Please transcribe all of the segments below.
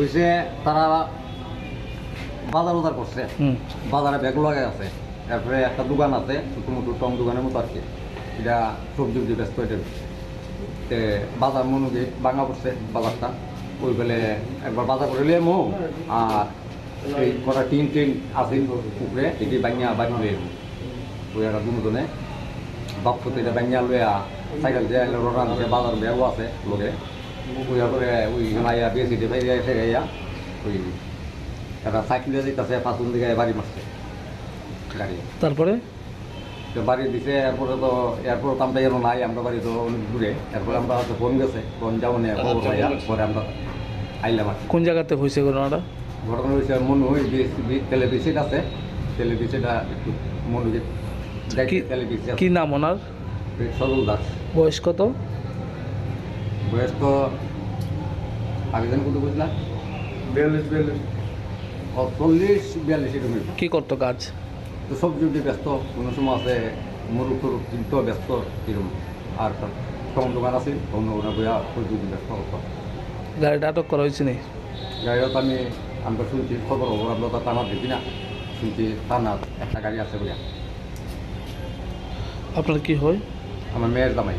হইছে তারা বাজার বাজার করছে। বাজারে ব্যাগ লাগাই আছে। তারপরে একটা দোকান আছে ছোটো মোটো টং দোকানের মতো আর কি। এটা সবজি উবজি ব্যস্ত এটা তে বাজার মনোযোগী ভাঙা পড়ছে বাজারটা। ওই বেলে একবার বাজার করে লিয়ে মো আর এই কটা টিন টিন আছে উপরে এটি বাঙিয়া বাঙি লিয়ে ওই একটা দুজনে বাপতে এটা বাঙিয়া লইয়া সাইকেল দিয়ে বাজার ব্যাগও আছে লোকে। ওই ওই মাইয়া বেশি ভাই ওই একটা সাইকেল যেতেছে দিকে বাড়ি মারছে গাড়ি। তারপরে? তো বাড়ি দিছে এরপরে তো এরপরে তো আমরা এর নাই আমরা বাড়ি তো অনেক দূরে এরপরে আমরা হয়তো ফোন গেছে ফোন যাব না খবর পাইয়া পরে আমরা আইলাম আর কোন জায়গাতে হয়েছে ঘটনাটা? ঘটনা হয়েছে মনে হয় টেলিভিশন আছে টেলিভিশনটা একটু মনোযোগ কি- টেলিভিশন কি নাম ওনার? সরল দাস। বয়স কত? বয়স তো আগে দিন কত বুঝলাম বিয়াল্লিশ বিয়াল্লিশ। ও চল্লিশ বিয়াল্লিশ এরকম কি করতো কাজ? তো সবজি উবজি ব্যস্ত কোনো সময় আছে মুরুখ টুরুখ কিনতেও ব্যস্ত এরকম। আর কম দোকান আছে অন্য কোনো বইয়া সবজি উবজি ব্যস্ত হতো গাড়িটা আটক করা হয়েছে নি গাড়িও আমি আমরা শুনছি খবর খবর আমরা তো টানা দেখি না। শুনছি থানা একটা গাড়ি আছে বলিয়া আপনার কি হয়? আমার মেয়ের জামাই।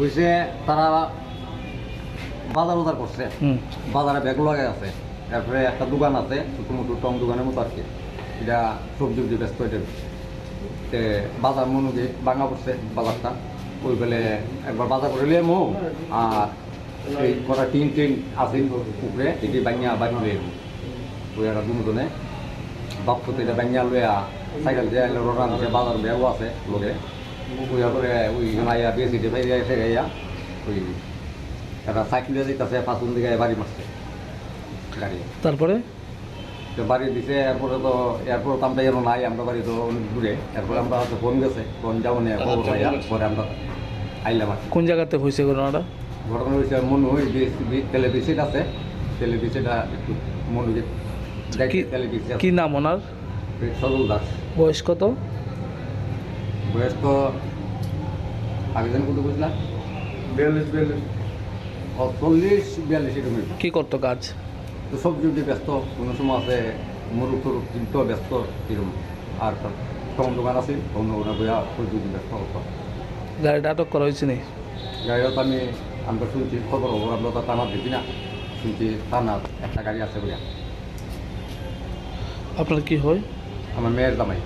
হইছে তারা বাজার বাজার করছে। বাজারে ব্যাগ লাগাই আছে। তারপরে একটা দোকান আছে ছোটো মোটো টং দোকানের মতো আর কি এটা সবজি উবজি ব্যস্ত এটা। তে বাজার মনোযোগী ভাঙা পড়ছে বাজারটা। ওই বেলে একবার বাজার করে লিয়ে মো আর এই কটা টিন টিন আছে উপরে এটি বাঙিয়া বাঙি লিয়ে ওই একটা দুজনে বাপতে এটা বাঙিয়া লইয়া সাইকেল দিয়ে দিয়ে বাজার ব্যাগও আছে লোকে। ওই ওই মাইয়া বেশি দিয়ে এসে গাইয়া ওই একটা সাইকেল দিয়ে যেতেছে পাঁচুন দিকে বাড়ি মারছে গাড়ি তারপরে? তো বাড়ি দিছে এরপরে তো এরপরে তো আমরা এর নাই আমরা বাড়ি তো অনেক দূরে এরপরে আমরা হয়তো ফোন গেছে ফোন যাব না খবর পাইয়া পরে আমরা আইলাম আর কোন জায়গাতে হয়েছে ঘটনাটা? ঘটনা হয়েছে মনে হয় টেলিভিশন আছে টেলিভিশনটা একটু মনোযোগ কি- নাম ওনার? সরল দাস বয়স কত? বয়স তো আগে দিন কত বুঝলাম বিয়াল্লিশ বিয়াল্লিশ। ও চল্লিশ বিয়াল্লিশ এরকম। কি করতো কাজ? তো সবজি উবজি ব্যস্ত কোনো সময় আছে মুরুখ টুরুখ কিনতেও ব্যস্ত এরকম। আর কম দোকান আছে অন্য কোনো বইয়া উবজি ব্যস্ত হতো। গাড়িটা আটক করা হয়েছে নি গাড়িও তো আমি আমরা শুনছি খবর খবর আমরা তো টানা দেখি না। শুনছি থানা একটা গাড়ি আছে বলিয়া আপনার কি হয়? আমার মেয়ের জামাই।